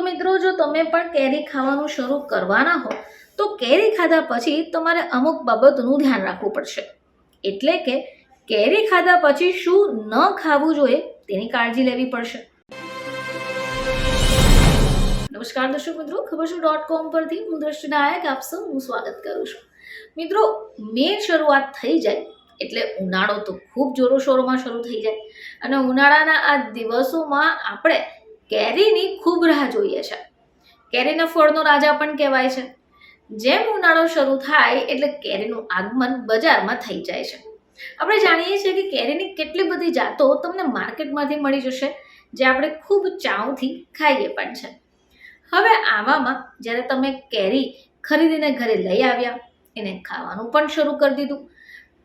તો મિત્રો જો તમે પણ કેરી ખાવાનું શરૂ કરવાના હો, તો કેરી ખાધા પછી તમારે અમુક બાબતનું ધ્યાન રાખવું પડશે. એટલે કે કેરી ખાધા પછી શું ન ખાવું જોઈએ તેની કાળજી લેવી પડશે. નમસ્કાર દર્શક મિત્રો, ખબર છે ડોટ કોમ પરથી હું દ્રષ્ટિ નાયક, આપ સૌનું સ્વાગત કરું છું. મિત્રો મે શરૂઆત થઈ જાય એટલે ઉનાળો તો ખૂબ જોરોશોરોમાં શરૂ થઈ જાય. અને ઉનાળાના આ દિવસોમાં આપણે કેરીની ખૂબ રાહ જોઈએ છે. કેરીના ફળનો રાજા પણ કહેવાય છે. જેમ ઉનાળો શરૂ થાય એટલે કેરીનું આગમન બજારમાં થઈ જાય છે. આપણે જાણીએ છીએ કે કેરીની કેટલી બધી જાતો તમને માર્કેટમાંથી મળી જશે, જે આપણે ખૂબ ચાવથી ખાઈએ પણ છે. હવે આવામાં જ્યારે તમે કેરી ખરીદીને ઘરે લઈ આવ્યા, એને ખાવાનું પણ શરૂ કરી દીધું.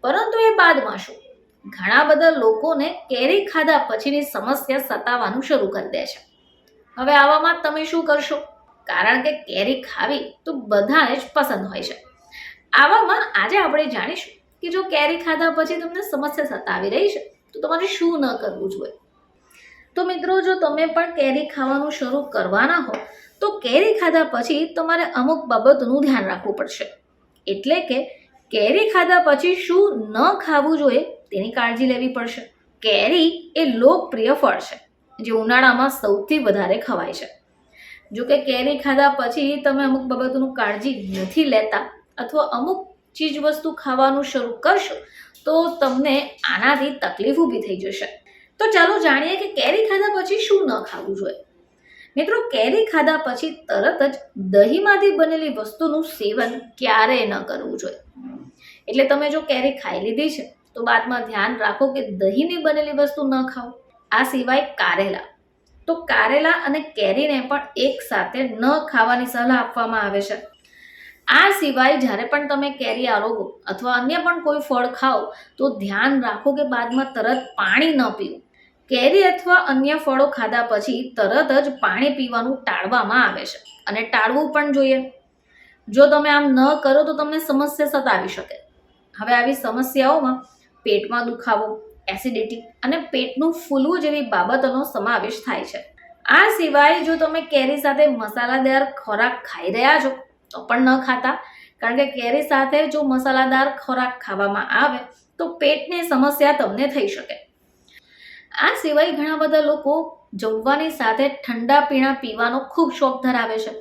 પરંતુ એ બાદમાં શું? ઘણા બધા લોકોને કેરી ખાધા પછીની સમસ્યા સતાવાનું શરૂ કરી દે છે. હવે આવામાં તમે શું કરશો? કારણ કે કેરી ખાવી તો બધાને જ પસંદ હોય છે. આવામાં આજે આપણે જાણીશું કે જો કેરી ખાધા પછી તમને સમસ્યા સતાવી રહી છે, તો તમારે શું ન કરવું જોઈએ? તો મિત્રો, જો તમે પણ કેરી ખાવાનું શરૂ કરવાના હો, તો કેરી ખાધા પછી તમારે અમુક બાબતનું ધ્યાન રાખવું પડશે. એટલે કે કેરી ખાધા પછી શું ન ખાવું જોઈએ તેની કાળજી લેવી પડશે. કેરી એ લોકપ્રિય ફળ છે. જે ઉનાળામાં સૌથી વધારે ખવાય છે. જો કે કેરી ખાધા પછી તમે અમુક બાબતોનું કાળજી નથી લેતા અથવા અમુક ચીજ વસ્તુ ખાવાનું શરૂ કરશો તો તમને આનાથી તકલીફ ઊભી થઈ જશે. તો ચાલો જાણીએ કે કેરી ખાધા પછી શું ન ખાવું જોઈએ. મિત્રો, કેરી ખાધા પછી તરત જ દહીંમાંથી બનેલી વસ્તુનું સેવન ક્યારેય ન કરવું જોઈએ? એટલે તમે જો કેરી ખાઈ લીધી છે, તો બાદમાં ધ્યાન રાખો કે દહીંની બનેલી વસ્તુ ન ખાઓ. આ સિવાય કારેલા. તો કારેલા અને કેરીને પણ એક સાથે ન ખાવાની સલાહ આપવામાં આવે છે. આ સિવાય જ્યારે પણ તમે કેરી આરોગો અથવા અન્ય પણ કોઈ ફળ ખાઓ, તો ધ્યાન રાખો કે બાદમાં તરત પાણી ન પીવું. કેરી અથવા અન્ય ફળો ખાધા પછી તરત જ પાણી પીવાનું ટાળવામાં આવે છે અને ટાળવું પણ જોઈએ. જો તમે આમ ન કરો તો તમને સમસ્યા સતાવી શકે. હવે આવી સમસ્યાઓમાં પેટમાં દુખાવો એસિડિટી અને પેટનું ફૂલવું જેવી બાબતોનો સમાવેશ થાય છે. આ સિવાય જો તમે કેરી સાથે મસાલાદાર ખોરાક ખાઈ રહ્યા છો, તો પણ ન ખાતા. કારણ કે કેરી સાથે જો મસાલાદાર ખોરાક ખાવામાં આવે, તો પેટની સમસ્યા તમને થઈ શકે. આ સિવાય ઘણા બધા લોકો જમવાની સાથે ઠંડા પીણા પીવાનો ખૂબ શોખ ધરાવે છે.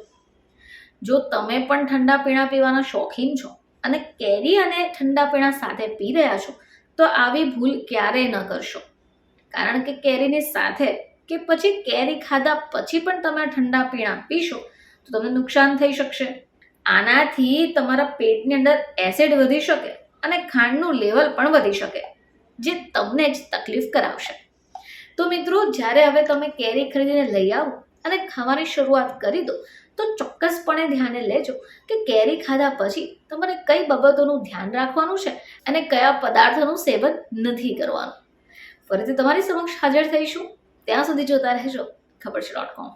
જો તમે પણ ઠંડા પીણા પીવાના શોખીન છો અને કેરી અને ઠંડા પીણા સાથે પી રહ્યા છો તો આવી ભૂલ ક્યારેય ન કરશો? કારણ કે કેરીની સાથે કે પછી કેરી ખાધા પછી પણ તમે ઠંડા પીણા પીશો, તો તમને નુકસાન થઈ શકશે. આનાથી તમારા પેટની અંદર એસિડ વધી શકે અને ખાંડનું લેવલ પણ વધી શકે, જે તમને જ તકલીફ કરાવશે. તો મિત્રો, જ્યારે હવે તમે કેરી ખરીદીને લઈ આવો અને ખાવાની શરૂઆત કરી દો. તો ચોક્કસપણે ધ્યાને લેજો કે કેરી ખાધા પછી તમારે કઈ બાબતોનું ધ્યાન રાખવાનું છે અને કયા પદાર્થોનું સેવન નથી કરવાનું. ફરીથી તમારી સમક્ષ હાજર થઈશું. ત્યાં સુધી જોતા રહેજો. ખબર છે ડોટ કોમ